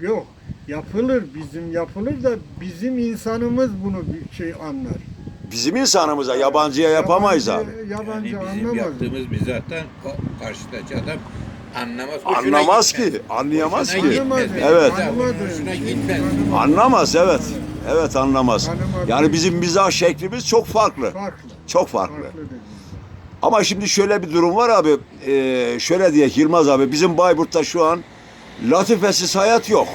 yok. Yapılır bizim yapılır da bizim insanımız bunu bir şey anlar. Bizim insanımıza, yabancıya yapamayız abi. Yabancı, Yani bizim anlamaz. yaptığımız bir zaten o karşıdaki adam anlamaz. hoşuna Anlamaz gitmez. ki, anlayamaz Hoşuna ki. Anlamaz. gitmez. Evet. Hoşuna gitmez. Anlamaz evet. Evet anlamaz. Yani bizim mizah şeklimiz çok farklı. Farklı. Çok farklı. Farklıdır. Ama şimdi şöyle bir durum var abi. Ee, şöyle diye Yılmaz abi bizim Bayburt'ta şu an latifesiz hayat yok.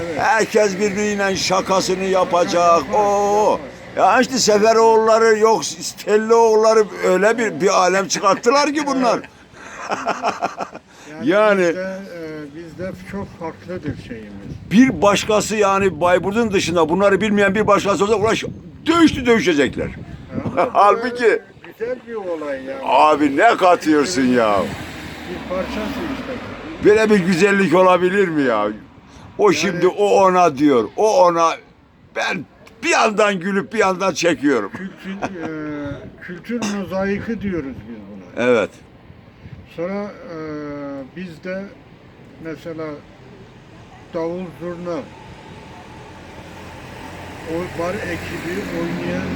Evet. Herkes birbiriyle şakasını yapacak. Oo. Ya işte Seferoğulları yok, Stellioğulları öyle bir bir alem çıkarttılar ki bunlar. Yani, Yani- bizde, e, bizde çok farklıdır şeyimiz. Bir başkası yani Bayburt'un dışında bunları bilmeyen bir başkası olsa uğraş dövüştü dövüşecekler. Halbuki- güzel bir olay ya. Abi ne katıyorsun ya? Bir parçası işte. Böyle bir güzellik olabilir mi ya? O şimdi o ona diyor, o ona ben bir yandan gülüp bir yandan çekiyorum. Kültür, e, kültür mozaiki diyoruz biz buna. Evet. Sonra e, bizde mesela davul zurna o bar ekibi oynayan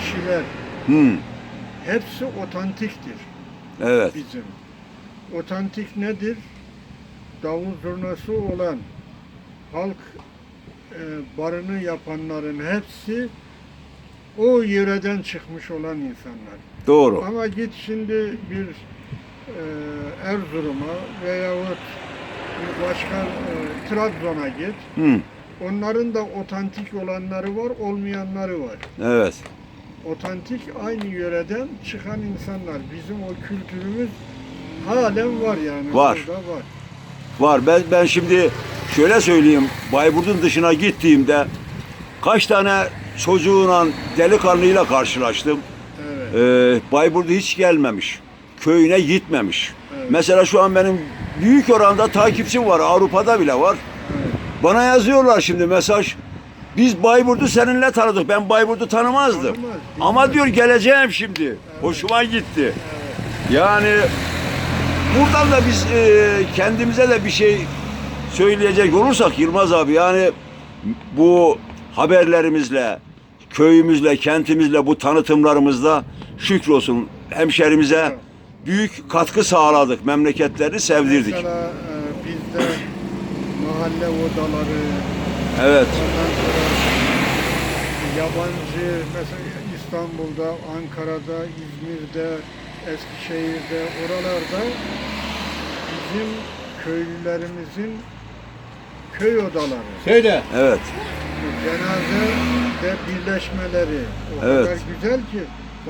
kişiler Hmm. hepsi otantiktir Evet. bizim. Otantik nedir? Davul zurnası olan halk e, barını yapanların hepsi o yöreden çıkmış olan insanlar. Doğru. Ama git şimdi bir e, Erzurum'a veyahut bir başka e, Trabzon'a git. Hmm. Onların da otantik olanları var, olmayanları var. Evet. Otantik aynı yöreden çıkan insanlar. Bizim o kültürümüz halen var yani. Var. Burada var. Var. Ben ben şimdi şöyle söyleyeyim. Bayburt'un dışına gittiğimde kaç tane çocuğuna delikanlıyla karşılaştım. Evet. Ee, Bayburt'a hiç gelmemiş. Köyüne gitmemiş. Evet. Mesela şu an benim büyük oranda takipçim var. Avrupa'da bile var. evet. Bana yazıyorlar şimdi mesaj. Biz Bayburt'u seninle tanıdık. Ben Bayburt'u tanımazdım. Tanımaz, Ama diyor geleceğim şimdi. Hoşuma gitti. Yani buradan da biz e, kendimize de bir şey söyleyecek olursak Yılmaz abi yani bu haberlerimizle, köyümüzle, kentimizle, bu tanıtımlarımızda şükrolsun hemşerimize büyük katkı sağladık. Memleketlerini sevdirdik. Mesela e, bizde mahalle odaları, Evet. Ondan sonra yabancı mesela İstanbul'da, Ankara'da, İzmir'de, Eskişehir'de, oralarda bizim köylülerimizin köy odaları, Söyle. Evet. cenaze de birleşmeleri o Evet. kadar güzel ki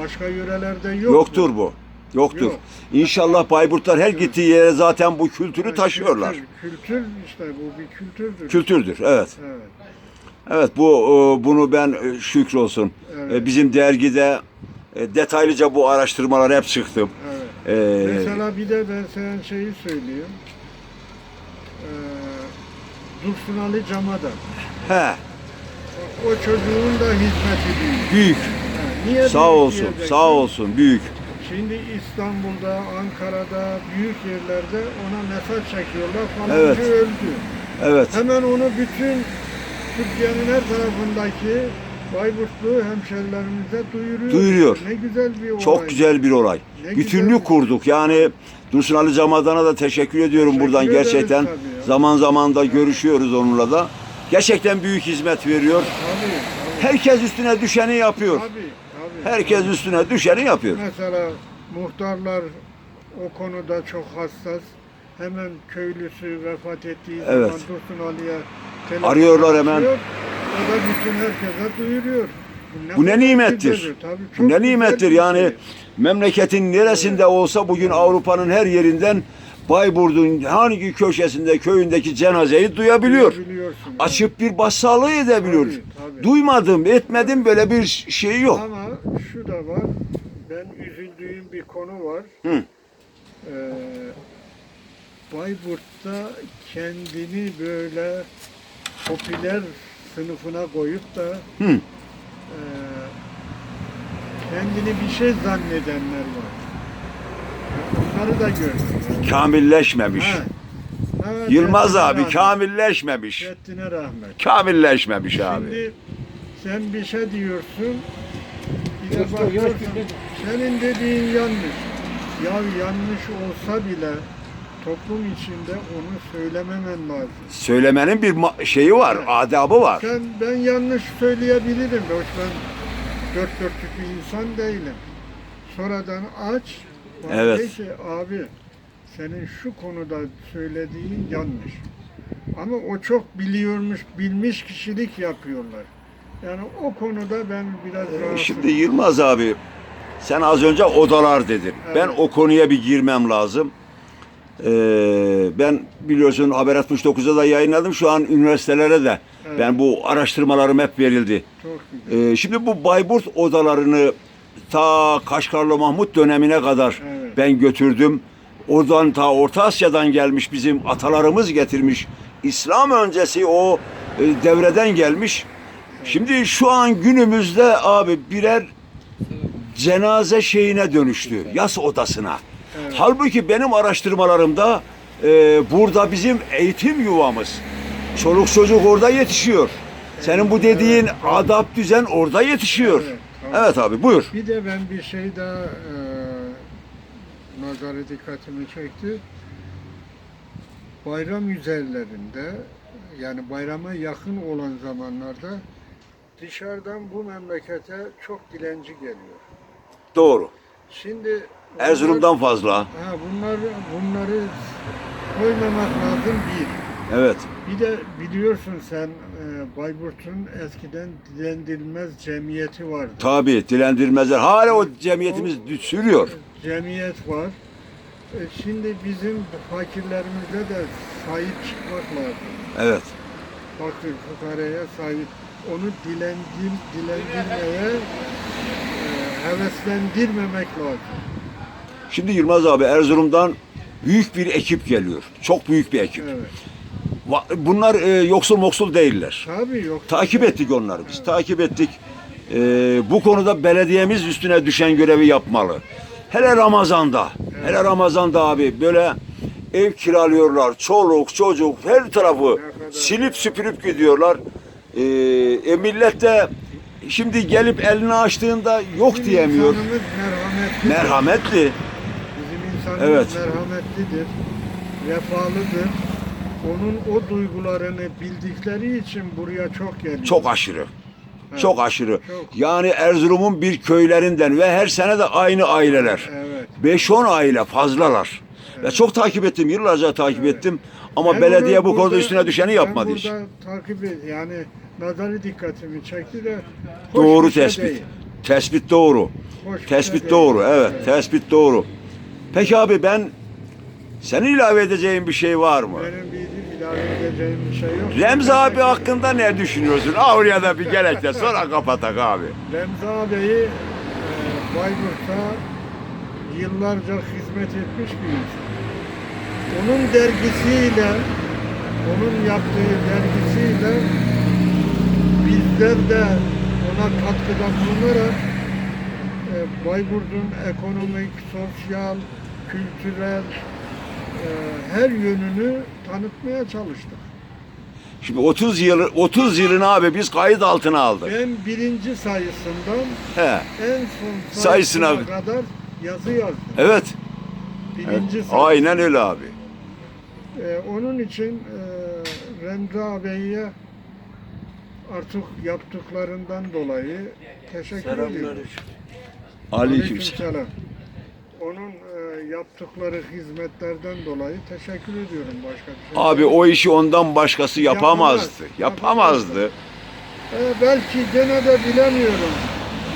başka yörelerde yok. Yoktur bu. Yoktur. Yok. İnşallah Bayburtlar her gittiği yere zaten bu kültürü Yani taşıyorlar. Kültür, kültür işte bu bir kültürdür. Kültürdür. Evet. Evet. Evet bu e, bunu ben e, şükrolsun. Evet. E, Bizim dergide e, detaylıca bu araştırmalar hep çıktım. Evet. E, Mesela bir de ben sana şeyi söyleyeyim. Ee, Dursun Ali Camadan. he, O, o çocuğun da hizmeti büyük. büyük. Ha, niye Sağ büyük olsun. diyeceksin? Sağ olsun. Büyük. Şimdi İstanbul'da, Ankara'da, büyük yerlerde ona mesaj çekiyorlar. Falancı Evet. öldü. Evet. Hemen onu bütün Türkiye'nin her tarafındaki Bayburtlu hemşerilerimize duyuruyor. Duyuruyor. Ne güzel bir olay. Çok güzel bir olay. Ne Bütünlük güzel. kurduk. Yani Dursun Ali Camadan'a da teşekkür ediyorum Teşekkür buradan gerçekten. tabii. Zaman zaman da görüşüyoruz onunla da. Gerçekten büyük hizmet veriyor. Tabii, tabii. Herkes üstüne düşeni yapıyor. Tabii, tabii. Herkes üstüne düşeni yapıyor. Mesela muhtarlar o konuda çok hassas. Hemen köylüsü vefat ettiği Evet. zaman Dursun Ali'ye Arıyorlar hemen. açıyor. O da bütün herkese duyuruyor. Bu ne nimettir. Tabii, Bu ne nimettir yani şey. memleketin neresinde olsa bugün Avrupa'nın her yerinden Bayburt'un hangi köşesinde köyündeki cenazeyi duyabiliyor. Açıp bir başsağlığı edebiliyor. Tabii, tabii. Duymadım, etmedim böyle bir şey yok. Ama şu da var. Ben üzüldüğüm bir konu var. Hı. Ee, Bayburt'ta kendini böyle popüler sınıfına koyup da Hı. e, kendini bir şey zannedenler var. Onları da gördüm. Kamilleşmemiş. Ha, Ha, Yılmaz abi rahmet. kamilleşmemiş. Fethi'ne rahmet. Kamilleşmemiş abi. Şimdi sen bir şey diyorsun. Bir de bakıyorsun, senin dediğin yanlış. Ya yanlış olsa bile toplum içinde onu söylememen lazım. Söylemenin bir şeyi var, adabı var. Sen ben yanlış söyleyebilirim. Hoş ben dört dörtlük bir insan değilim. Sonradan aç. Evet. de ki abi senin şu konuda söylediğin yanlış. Ama o çok biliyormuş, bilmiş kişilik yapıyorlar. Yani o konuda ben biraz Ee, rahatsızım. Şimdi Yılmaz abi sen az önce odalar dedin. Evet. Ben o konuya bir girmem lazım. Ee, ben biliyorsun Haber 69'da da yayınladım. Şu an üniversitelere de Evet. ben bu araştırmalarım hep verildi. Ee, şimdi bu Bayburt odalarını ta Kaşgarlı Mahmut dönemine kadar Evet. ben götürdüm. Oradan ta Orta Asya'dan gelmiş bizim atalarımız getirmiş. İslam öncesi o e, devreden gelmiş. Şimdi şu an günümüzde abi birer cenaze şeyine dönüştü. Yas odasına. Evet. Halbuki benim araştırmalarımda e, burada bizim eğitim yuvamız. Çoluk çocuk orada yetişiyor. Senin bu dediğin Evet, adap düzen orada yetişiyor. Evet, Evet, tamam. abi buyur. Bir de ben bir şey daha e, nazarı dikkatimi çekti. Bayram üzerlerinde yani bayrama yakın olan zamanlarda dışarıdan bu memlekete çok dilenci geliyor. Doğru. Şimdi Erzurum'dan fazla. Ha, bunlar, bunları koymamak lazım bir. Evet. Bir de biliyorsun sen e, Bayburt'un eskiden dilendirilmez cemiyeti vardı. Tabii dilendirmezler. Hala o cemiyetimiz sürüyor. Cemiyet var. E, şimdi bizim fakirlerimize de sahip çıkmak lazım. Evet. Fakir fukaraya sahip. Onu dilendir, dilendirmeye e, heveslendirmemek lazım. Şimdi Yılmaz abi Erzurum'dan büyük bir ekip geliyor. Çok büyük bir ekip. Evet. Bunlar e, yoksul moksul değiller. Tabii yok. Takip ettik onları biz. Takip ettik. Ee, bu konuda belediyemiz üstüne düşen görevi yapmalı. Hele Ramazan'da. Hele Ramazan'da abi böyle ev kiralıyorlar. Çoluk, çocuk her tarafı silip süpürüp gidiyorlar. Ee, e, millet de şimdi gelip elini açtığında yok diyemiyor. merhametlidir. Merhametli. İnsanımız Evet. merhametlidir, vefalıdır. Onun o duygularını bildikleri için buraya çok geliyor. Çok aşırı. Çok aşırı. Çok. Yani Erzurum'un bir köylerinden ve her sene de aynı aileler. Evet. 5-10 aile fazlalar. Ve çok takip ettim, yıllarca takip ettim. Ama Ben belediye bu konuda üstüne düşeni yapmadı hiç. takip et, yani nazarı dikkatimi çekti de Doğru şey tespit. değil. Tespit doğru. Hoş bir Tespit şey doğru, değil. evet. Evet. Tespit doğru. Peki abi ben senin ilave edeceğin bir şey var mı? Benim bir ilave edeceğim bir şey yok. Remzi abi hakkında ne düşünüyorsun? Ah oraya da bir gerek de sonra kapatak abi. Remzi ağabeyi e, Bayburt'a yıllarca hizmet etmiş bir insan. Onun dergisiyle, onun yaptığı dergisiyle bizler de ona katkıda bulunarak e, Bayburt'un ekonomik, sosyal, kültürel e, her yönünü tanıtmaya çalıştık. Şimdi 30 yıl 30 yılını abi biz kayıt altına aldık. Ben birinci sayısından He. en son Sayısına- sayısına kadar yazı yazdım. Evet. Birinci sayı. Aynen öyle abi. Ee, onun için e, Remzi ağabeyiye artık yaptıklarından dolayı teşekkür ediyorum. Aleykümselam. Aleykümselam. Onun e, yaptıkları hizmetlerden dolayı teşekkür ediyorum başka bir şey. Abi o işi ondan başkası yapamazdı. Yapamaz. Yapamazdı. E, belki gene de bilemiyorum.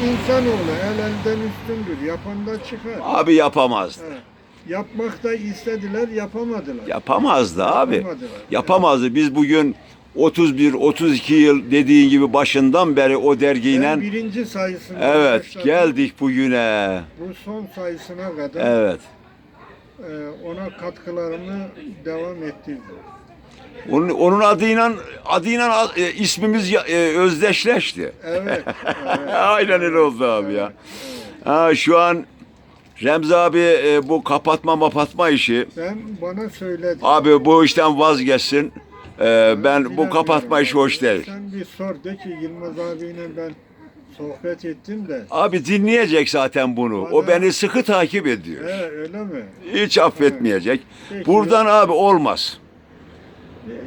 İnsanoğlu el elden üstündür. Yapan da çıkar. Abi yapamazdı. He. Yapmak da istediler, yapamadılar. Yapamazdı abi. Yapamadılar. Yapamazdı. Biz bugün 31 32 yıl dediğin gibi başından beri o Ben dergiyle birinci sayısına evet başladım. geldik bugüne. Bu son sayısına kadar Evet. e, ona katkılarımı devam ettirdim. Onun onun adıyla adıyla e, ismimiz e, özdeşleşti. Evet. evet. Aynen öyle oldu abi ya. Ha, şu an Remzi abi e, bu kapatma mapatma işi Ben bana söyledi. abi bu işten vazgeçsin. E, ben bu kapatma işi hoş değil. Sen bir sor de ki Yılmaz abiyle ben sohbet ettim de. Abi dinleyecek zaten bunu. O Bana- beni sıkı takip ediyor. He öyle mi? Hiç affetmeyecek. Peki. Buradan abi olmaz.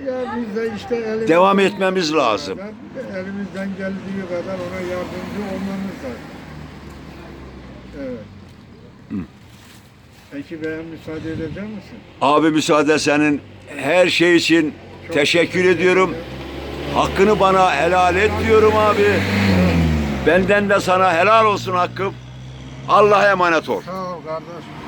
Ya biz de işte elimizden, Devam etmemiz lazım. Ben elimizden geldiği kadar ona yardımcı olmamız lazım. Evet. Peki ben müsaade edecek misin? Abi müsaade senin her şey için teşekkür ediyorum. Hakkını bana helal et diyorum abi. Benden de sana helal olsun hakkım. Allah'a emanet ol. Sağ ol kardeş.